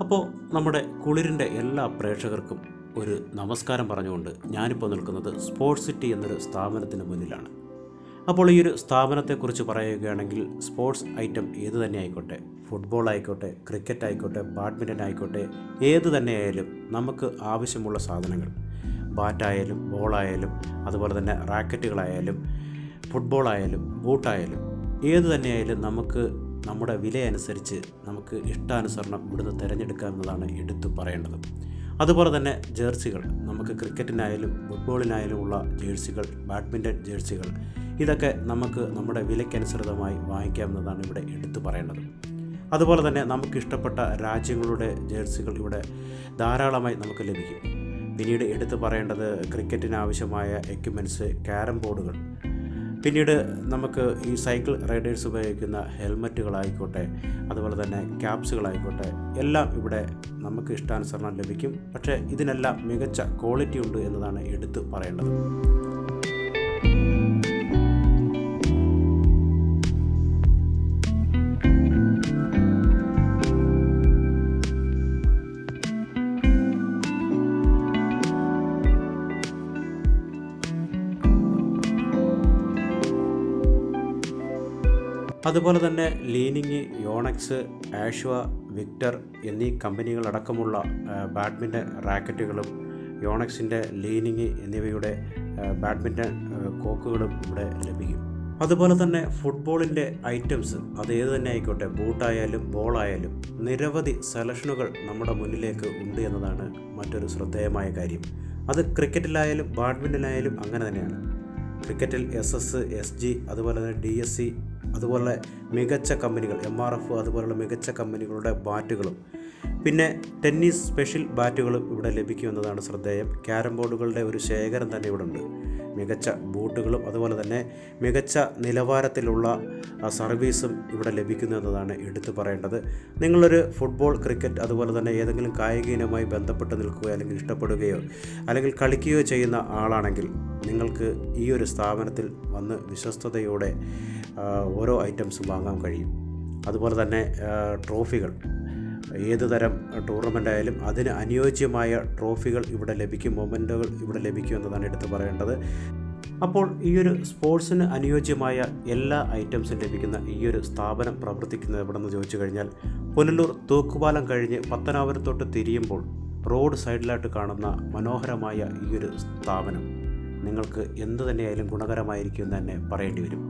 അപ്പോൾ നമ്മുടെ കുളിരിന്റെ എല്ലാ പ്രേക്ഷകർക്കും ഒരു നമസ്കാരം പറഞ്ഞുകൊണ്ട് ഞാനിപ്പോൾ നിൽക്കുന്നത് സ്പോർട്സ് സിറ്റി എന്നൊരു സ്ഥാപനത്തിന് മുന്നിലാണ്. അപ്പോൾ ഈ ഒരു സ്ഥാപനത്തെക്കുറിച്ച് പറയുകയാണെങ്കിൽ സ്പോർട്സ് ഐറ്റം ഏത് തന്നെ ആയിക്കോട്ടെ ഫുട്ബോൾ ആയിക്കോട്ടെ ക്രിക്കറ്റ് ആയിക്കോട്ടെ ബാഡ്മിന്റൺ ആയിക്കോട്ടെ ഏത് തന്നെയായാലും നമുക്ക് ആവശ്യമുള്ള സാധനങ്ങൾ ബാറ്റായാലും ബോളായാലും അതുപോലെ തന്നെ റാക്കറ്റുകളായാലും ഫുട്ബോളായാലും ബൂട്ടായാലും ഏത് തന്നെയായാലും നമുക്ക് നമ്മുടെ വിലയനുസരിച്ച് നമുക്ക് ഇഷ്ടാനുസരണം ഇവിടുന്ന് തിരഞ്ഞെടുക്കാവുന്നതാണ് എടുത്തു പറയേണ്ടത്. അതുപോലെ തന്നെ ജേഴ്സികൾ നമുക്ക് ക്രിക്കറ്റിനായാലും ഫുട്ബോളിനായാലും ഉള്ള ജേഴ്സികൾ ബാഡ്മിന്റൺ ജേഴ്സികൾ ഇതൊക്കെ നമുക്ക് നമ്മുടെ വിലയ്ക്കനുസൃതമായി വാങ്ങിക്കാവുന്നതാണ് ഇവിടെ എടുത്തു പറയേണ്ടത്. അതുപോലെ തന്നെ നമുക്കിഷ്ടപ്പെട്ട രാജ്യങ്ങളുടെ ജേഴ്സികൾ ഇവിടെ ധാരാളമായി നമുക്ക് ലഭിക്കും. പിന്നീട് എടുത്തു പറയേണ്ടത് ക്രിക്കറ്റിനാവശ്യമായ എക്യുപ്മെന്റ്സ് ക്യാരം ബോർഡുകൾ പിന്നീട് നമുക്ക് ഈ സൈക്കിൾ റൈഡേഴ്സ് ഉപയോഗിക്കുന്ന ഹെൽമറ്റുകളായിക്കോട്ടെ അതുപോലെ തന്നെ ക്യാപ്സുകളായിക്കോട്ടെ എല്ലാം ഇവിടെ നമുക്ക് ഇഷ്ടാനുസരണം ലഭിക്കും. പക്ഷേ ഇതിനെല്ലാം മികച്ച ക്വാളിറ്റി ഉണ്ട് എന്നതാണ് എടുത്തു പറയേണ്ടത്. അതുപോലെ തന്നെ ലീനിങ് യോണക്സ് ആഷ്വ വിക്ടർ എന്നീ കമ്പനികളടക്കമുള്ള ബാഡ്മിന്റൺ റാക്കറ്റുകളും യോണക്സിന്റെ ലീനിങ് എന്നിവയുടെ ബാഡ്മിന്റൺ കോക്കുകളും ഇവിടെ ലഭിക്കും. അതുപോലെ തന്നെ ഫുട്ബോളിന്റെ ഐറ്റംസ് അത് ഏത് തന്നെ ആയിക്കോട്ടെ ബൂട്ടായാലും ബോളായാലും നിരവധി സെലക്ഷനുകൾ നമ്മുടെ മുന്നിലേക്ക് ഉണ്ട് എന്നതാണ് മറ്റൊരു ശ്രദ്ധേയമായ കാര്യം. അത് ക്രിക്കറ്റിലായാലും ബാഡ്മിന്റനായാലും അങ്ങനെ തന്നെയാണ്. ക്രിക്കറ്റിൽ എസ് എസ് എസ് ജി അതുപോലെ തന്നെ ഡി എസ് സി അതുപോലെ മികച്ച കമ്പനികൾ എം ആർ എഫ് അതുപോലുള്ള മികച്ച കമ്പനികളുടെ ബാറ്റുകളും. പിന്നെ ടെന്നീസ് സ്പെഷ്യൽ ബാറ്റുകളും ഇവിടെ ലഭിക്കുമെന്നതാണ് ശ്രദ്ധേയം. ക്യാരം ബോർഡുകളുടെ ഒരു ശേഖരം തന്നെ ഇവിടെ ഉണ്ട് മികച്ച ബൂട്ടുകളും അതുപോലെ തന്നെ മികച്ച നിലവാരത്തിലുള്ള സർവീസും ഇവിടെ ലഭിക്കുന്നു എന്നതാണ് എടുത്തു പറയേണ്ടത്. നിങ്ങളൊരു ഫുട്ബോൾ ക്രിക്കറ്റ് അതുപോലെ തന്നെ ഏതെങ്കിലും കായിക ഇനവുമായി ബന്ധപ്പെട്ട് നിൽക്കുകയോ അല്ലെങ്കിൽ ഇഷ്ടപ്പെടുകയോ അല്ലെങ്കിൽ കളിക്കുകയോ ചെയ്യുന്ന ആളാണെങ്കിൽ നിങ്ങൾക്ക് ഈ ഒരു സ്ഥാപനത്തിൽ വന്ന് വിശ്വസ്തയോടെ ഓരോ ഐറ്റംസും വാങ്ങാൻ കഴിയും. അതുപോലെ തന്നെ ട്രോഫികൾ. ഏത് തരം ടൂർണമെന്റ് ആയാലും അതിന് അനുയോജ്യമായ ട്രോഫികൾ ഇവിടെ ലഭിക്കും മൊമെന്റുകൾ ഇവിടെ ലഭിക്കും എന്നതാണ് എടുത്തു പറയേണ്ടത്. അപ്പോൾ ഈ ഒരു സ്പോർട്സിന് അനുയോജ്യമായ എല്ലാ ഐറ്റംസും ലഭിക്കുന്ന ഈ ഒരു സ്ഥാപനം പ്രവർത്തിക്കുന്നത് എവിടെന്ന് ചോദിച്ചു കഴിഞ്ഞാൽ പുനലൂർ തൂക്കുപാലം കഴിഞ്ഞ് പത്തനാപുരത്തോട്ട് തിരിയുമ്പോൾ റോഡ് സൈഡിലായിട്ട് കാണുന്ന മനോഹരമായ ഈ ഒരു സ്ഥാപനം. നിങ്ങൾക്ക് എന്ത് തന്നെയായാലും ഗുണകരമായിരിക്കും തന്നെ പറയേണ്ടി വരും.